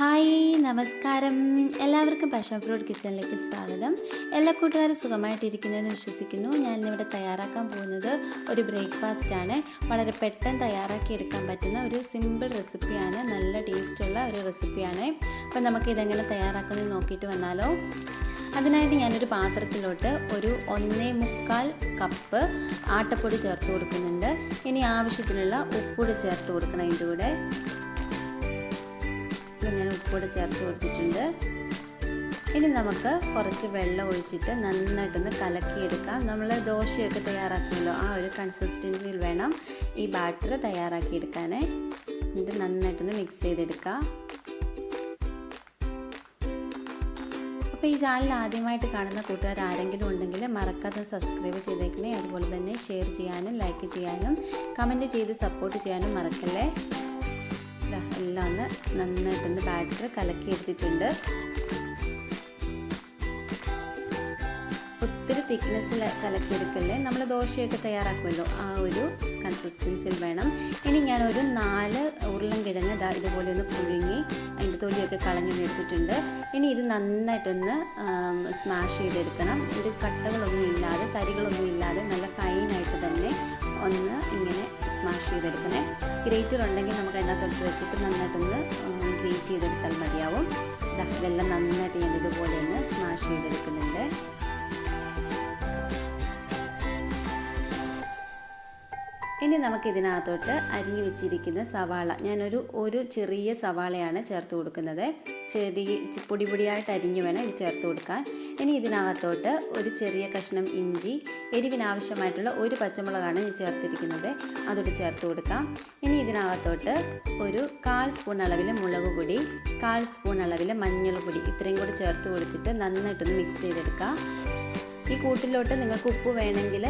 Hi നമസ്കാരം. എല്ലാവർക്കും passion fruit കിച്ചണിലേക്ക് സ്വാഗതം. എല്ലാ കൂട്ടുകാരും സുഖമായിട്ടിരിക്കുന്നുവെന്ന് വിശ്വസിക്കുന്നു. ഞാൻ ഇന്നിവിടെ തയ്യാറാക്കാൻ പോകുന്നത് ഒരു ബ്രേക്ക്ഫാസ്റ്റ് ആണ് വളരെ പെട്ടെന്ന് തയ്യാറാക്കി എടുക്കാൻ പറ്റുന്ന ഒരു സിമ്പിൾ റെസിപ്പിയാണ്. നല്ല ടേസ്റ്റുള്ള ഒരു റെസിപ്പിയാണ്. അപ്പം നമുക്ക് ഇതെങ്ങനെ തയ്യാറാക്കുന്നത് നോക്കിയിട്ട് വന്നാലോ. അതിനായിട്ട് ഞാനൊരു പാത്രത്തിലോട്ട് ഒരു ഒന്നേ മുക്കാൽ കപ്പ് ആട്ടപ്പൊടി ചേർത്ത് കൊടുക്കുന്നുണ്ട്. ഇനി ആവശ്യത്തിനുള്ള ഉപ്പുകൂടി ചേർത്ത് കൊടുക്കണം അതിന്റെ കൂടെ ഇത് ഞാൻ ഉപ്പൂടെ ചേർത്ത് കൊടുത്തിട്ടുണ്ട്. ഇനി നമുക്ക് കുറച്ച് വെള്ളം ഒഴിച്ചിട്ട് നന്നായിട്ടൊന്ന് കലക്കിയെടുക്കാം. നമ്മൾ ദോശയൊക്കെ തയ്യാറാക്കുമല്ലോ ആ ഒരു കൺസിസ്റ്റൻസിയിൽ വേണം ഈ ബാറ്റർ തയ്യാറാക്കിയെടുക്കാൻ ഇത് നന്നായിട്ടൊന്ന് മിക്സ് ചെയ്തെടുക്കാം. അപ്പോൾ ഈ ചാനൽ ആദ്യമായിട്ട് കാണുന്ന കൂട്ടുകാർ ആരെങ്കിലും ഉണ്ടെങ്കിൽ മറക്കാതെ സബ്സ്ക്രൈബ് ചെയ്തേക്കണേ. അതുപോലെ തന്നെ ഷെയർ ചെയ്യാനും ലൈക്ക് ചെയ്യാനും കമന്റ് ചെയ്ത് സപ്പോർട്ട് ചെയ്യാനും മറക്കല്ലേ? ഒന്ന് നന്നായിട്ടൊന്ന് ബാറ്റർ കലക്കി എടുത്തിട്ടുണ്ട് ഒത്തിരി തിക്നെസ്സിൽ കലക്കിയെടുക്കല്ലേ? നമ്മൾ ദോശയൊക്കെ തയ്യാറാക്കുമല്ലോ? ആ ഒരു കൺസിസ്റ്റൻസിയിൽ വേണം. ഇനി ഞാനൊരു നാല് ഉരുളൻ കിഴങ്ങ് ഇതാ ഇതുപോലെ ഒന്ന് പുഴുങ്ങി അതിന്റെ തൊലിയൊക്കെ കളഞ്ഞ് എടുത്തിട്ടുണ്ട്. ഇനി ഇത് നന്നായിട്ടൊന്ന് സ്മാഷ് ചെയ്തെടുക്കണം. ഇത് കട്ടകളൊന്നും ഇല്ലാതെ തരികളൊന്നും ഇല്ലാതെ നല്ല ഫൈനായിട്ട് തന്നെ ഒന്ന് സ്മാഷ് ചെയ്തെടുക്കണേ ഗ്രേറ്റർ ഉണ്ടെങ്കിൽ നമുക്ക് അതിനകത്തോട്ട് വെച്ചിട്ട് നന്നായിട്ടൊന്ന് ഗ്രേറ്റ് ചെയ്തെടുത്താൽ മതിയാവും. ഇതെല്ലാം നന്നായിട്ട് ഞാൻ ഇതുപോലെ ഒന്ന് സ്മാഷ് ചെയ്തെടുക്കുന്നുണ്ട്. ഇനി നമുക്ക് ഇതിനകത്തോട്ട് അരിഞ്ഞു വെച്ചിരിക്കുന്ന സവാള. ഞാനൊരു ഒരു ചെറിയ സവാളയാണ് ചേർത്ത് കൊടുക്കുന്നത്. ചെറിയ പൊടി പൊടിയായിട്ട് അരിഞ്ഞു വേണം ഇത് ചേർത്ത് കൊടുക്കാൻ. ഇനി ഇതിനകത്തോട്ട് ഒരു ചെറിയ കഷ്ണം ഇഞ്ചി എരിവിനാവശ്യമായിട്ടുള്ള ഒരു പച്ചമുളകാണ് ഞാൻ ചേർത്തിരിക്കുന്നത്. അതോട് ചേർത്ത് കൊടുക്കാം. ഇനി ഇതിനകത്തോട്ട് ഒരു കാൽ സ്പൂൺ അളവിൽ മുളക് പൊടി കാൽ സ്പൂൺ അളവിൽ മഞ്ഞൾ പൊടി ഇത്രയും കൂടി ചേർത്ത് കൊടുത്തിട്ട് നന്നായിട്ടൊന്ന് മിക്സ് ചെയ്തെടുക്കാം. ഈ കൂട്ടിലോട്ട് നിങ്ങൾക്ക് ഉപ്പ് വേണമെങ്കിൽ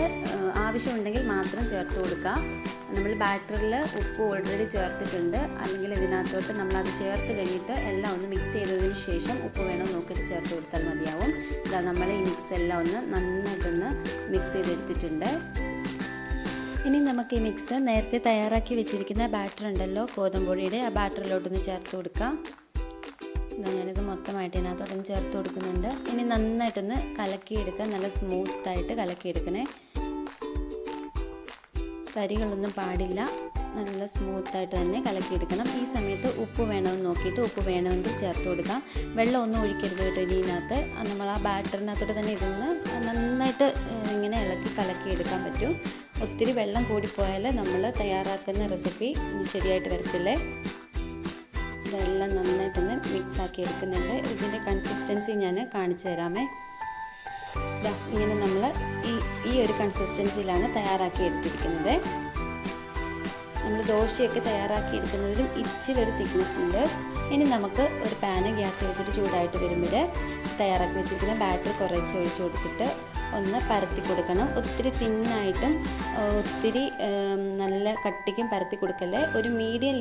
ആവശ്യമുണ്ടെങ്കിൽ മാത്രം ചേർത്ത് കൊടുക്കുക നമ്മൾ ബാറ്ററിൽ ഉപ്പ് ഓൾറെഡി ചേർത്തിട്ടുണ്ട്. അല്ലെങ്കിൽ ഇതിനകത്തോട്ട് നമ്മൾ അത് ചേർത്ത് കഴിഞ്ഞിട്ട് എല്ലാം ഒന്ന് മിക്സ് ചെയ്തതിന് ശേഷം ഉപ്പ് വേണോ നോക്കിയിട്ട് ചേർത്ത് കൊടുത്താൽ മതിയാവും. ഇതാ നമ്മൾ ഈ മിക്സ് എല്ലാം ഒന്ന് നന്നായിട്ടൊന്ന് മിക്സ് ചെയ്തെടുത്തിട്ടുണ്ട്. ഇനി നമുക്ക് ഈ മിക്സ് നേരത്തെ തയ്യാറാക്കി വെച്ചിരിക്കുന്ന ബാറ്റർ ഉണ്ടല്ലോ ഗോതമ്പൊടിയുടെ ആ ബാറ്ററിലോട്ടൊന്ന് ചേർത്ത് കൊടുക്കാം. ഞാനിത് മൊത്തമായിട്ട് ഇതിനകത്തോട്ടൊന്ന് ചേർത്ത് കൊടുക്കുന്നുണ്ട്. ഇനി നന്നായിട്ടൊന്ന് കലക്കിയെടുക്കുക നല്ല സ്മൂത്തായിട്ട് കലക്കിയെടുക്കണേ. തരികളൊന്നും പാടില്ല. നല്ല സ്മൂത്തായിട്ട് തന്നെ കലക്കിയെടുക്കണം. ഈ സമയത്ത് ഉപ്പ് വേണമെന്ന് നോക്കിയിട്ട് ഉപ്പ് വേണമെങ്കിൽ ചേർത്ത് കൊടുക്കാം. വെള്ളം ഒന്നും ഒഴിക്കരുത് കേട്ടോ ഇതിനകത്ത്. നമ്മൾ ആ ബാറ്ററിനകത്തോട്ട് തന്നെ ഇതൊന്ന് നന്നായിട്ട് ഇങ്ങനെ ഇളക്കി കലക്കിയെടുക്കാൻ പറ്റും. ഒത്തിരി വെള്ളം കൂടിപ്പോയാൽ നമ്മൾ തയ്യാറാക്കുന്ന റെസിപ്പി ശരിയായിട്ട് വരത്തില്ലേ? ഇതെല്ലാം നന്നായിട്ടൊന്ന് മിക്സ് ആക്കി എടുക്കുന്നുണ്ട്. ഇതിന്റെ കൺസിസ്റ്റൻസി ഞാൻ കാണിച്ചു തരാമേ. ഇങ്ങനെ നമ്മൾ ഈ ഈ ഒരു കൺസിസ്റ്റൻസിയിലാണ് തയ്യാറാക്കി എടുത്തിരിക്കുന്നത്. നമ്മൾ ദോശയൊക്കെ തയ്യാറാക്കി എടുക്കുന്നതിലും ഇച്ചിരി ഒരു തിക്നെസ് ഉണ്ട്. ഇനി നമുക്ക് ഒരു പാന് ഗ്യാസ് വെച്ചിട്ട് ചൂടായിട്ട് വരുമ്പോൾ തയ്യാറാക്കി വെച്ചിരിക്കുന്ന ബാറ്റർ കുറച്ച് ഒഴിച്ചു കൊടുത്തിട്ട് ഒന്ന് പരത്തി കൊടുക്കണം. ഒത്തിരി തിന്നായിട്ടും ഒത്തിരി നല്ല കട്ടിക്കും പരത്തി കൊടുക്കല്ലേ? ഒരു മീഡിയം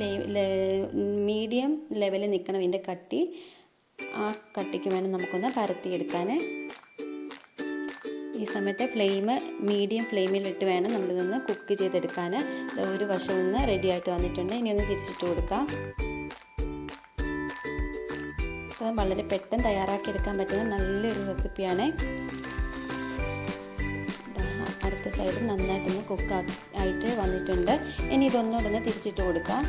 മീഡിയം ലെവലിൽ നിൽക്കണം ഇതിന്റെ കട്ടി. ആ കട്ടിക്ക് വേണം നമുക്കൊന്ന് പരത്തിയെടുക്കാൻ ഈ സമയത്തെ ഫ്ലെയിം മീഡിയം ഫ്ലെയിമിലിട്ട് വേണം നമ്മളിതൊന്ന് കുക്ക് ചെയ്തെടുക്കാൻ ഒരു വശം ഒന്ന് റെഡി ആയിട്ട് വന്നിട്ടുണ്ട്. ഇനി ഒന്ന് തിരിച്ചിട്ട് കൊടുക്കാം. വളരെ പെട്ടെന്ന് തയ്യാറാക്കിയെടുക്കാൻ പറ്റുന്ന നല്ലൊരു റെസിപ്പിയാണ്. സൈഡ് നന്നായിട്ടൊന്ന് കുക്ക് ആയിട്ട് വന്നിട്ടുണ്ട്. ഇനി ഇതൊന്നുകൂടെ തിരിച്ചിട്ട് കൊടുക്കാം.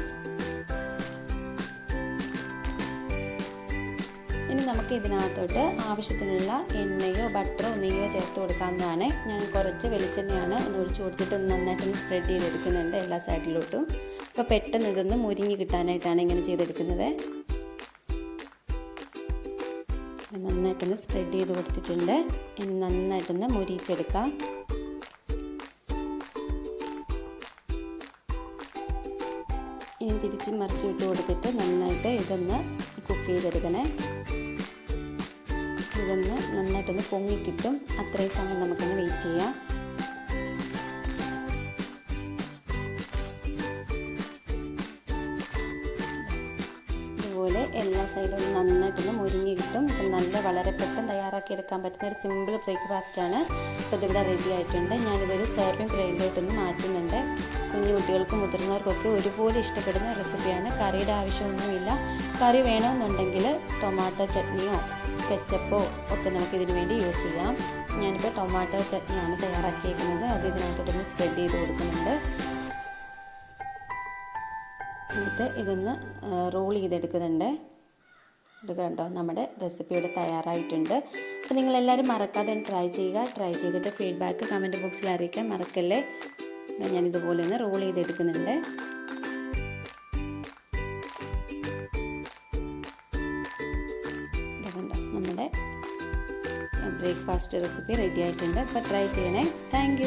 ഇനി നമുക്ക് ഇതിനകത്തോട്ട് ആവശ്യത്തിനുള്ള എണ്ണയോ ബട്ടറോ നെയ്യോ ചേർത്ത് കൊടുക്കാവുന്നതാണ്. ഞാൻ കുറച്ച് വെളിച്ചെണ്ണയാണ് ഒന്ന് ഒഴിച്ച് കൊടുത്തിട്ട് നന്നായിട്ടൊന്ന് സ്പ്രെഡ് ചെയ്തെടുക്കുന്നുണ്ട് എല്ലാ സൈഡിലോട്ടും അപ്പോൾ പെട്ടെന്ന് ഇതൊന്ന് മുരിഞ്ഞ് കിട്ടാനായിട്ടാണ് ഇങ്ങനെ ചെയ്തെടുക്കുന്നത്. നന്നായിട്ടൊന്ന് സ്പ്രെഡ് ചെയ്ത് കൊടുത്തിട്ടുണ്ട്. ഇനി നന്നായിട്ടൊന്ന് മുരിച്ചെടുക്കാം ഇനി തിരിച്ച് മറിച്ച് ഇട്ട് കൊടുത്തിട്ട് നന്നായിട്ട് ഇതൊന്ന് കുക്ക് ചെയ്തെടുക്കണേ. ഇതൊന്ന് നന്നായിട്ടൊന്ന് പൊങ്ങിക്കിട്ടും. അത്രയും സമയം നമുക്കൊന്ന് വെയിറ്റ് ചെയ്യാം. എല്ലാ നന്നായിട്ടൊന്ന് മുരിങ്ങി കിട്ടും. ഇപ്പം നല്ല വളരെ പെട്ടെന്ന് തയ്യാറാക്കി എടുക്കാൻ പറ്റുന്ന ഒരു സിമ്പിൾ ബ്രേക്ക്ഫാസ്റ്റ് ആണ്. അപ്പോൾ ഇതിവിടെ റെഡി ആയിട്ടുണ്ട്. ഞാനിതൊരു സെർവിങ് പ്ലേറ്റിലോട്ടൊന്ന് മാറ്റുന്നുണ്ട്. കുഞ്ഞു കുട്ടികൾക്കും മുതിർന്നവർക്കൊക്കെ ഒരുപോലെ ഇഷ്ടപ്പെടുന്ന റെസിപ്പിയാണ് കറിയുടെ ആവശ്യമൊന്നുമില്ല. കറി വേണമെന്നുണ്ടെങ്കിൽ ടൊമാറ്റോ ചട്നിയോ കെച്ചപ്പോ ഒക്കെ നമുക്ക് ഇതിനു വേണ്ടി യൂസ് ചെയ്യാം. ഞാനിപ്പോൾ ടൊമാറ്റോ ചട്നിയാണ് തയ്യാറാക്കിയേക്കുന്നത്. അത് ഇതിനകത്തോട്ടൊന്ന് സ്പ്രെഡ് ചെയ്ത് കൊടുക്കുന്നുണ്ട്. എന്നിട്ട് ഇതൊന്ന് റോൾ ചെയ്തെടുക്കുന്നുണ്ട്. ഇത് കണ്ടോ? നമ്മുടെ റെസിപ്പി ഇവിടെ തയ്യാറായിട്ടുണ്ട്. അപ്പോൾ നിങ്ങളെല്ലാവരും മറക്കാതെ ട്രൈ ചെയ്യുക. ട്രൈ ചെയ്തിട്ട് ഫീഡ്ബാക്ക് കമന്റ് ബോക്സിൽ അറിയിക്കാൻ മറക്കല്ലേ? ഞാൻ ഇതുപോലെ ഒന്ന് റോൾ ചെയ്തെടുക്കുന്നുണ്ട്. നമ്മുടെ ബ്രേക്ക്ഫാസ്റ്റ് റെസിപ്പി റെഡി ആയിട്ടുണ്ട്. അപ്പോൾ ട്രൈ ചെയ്യണേ. താങ്ക്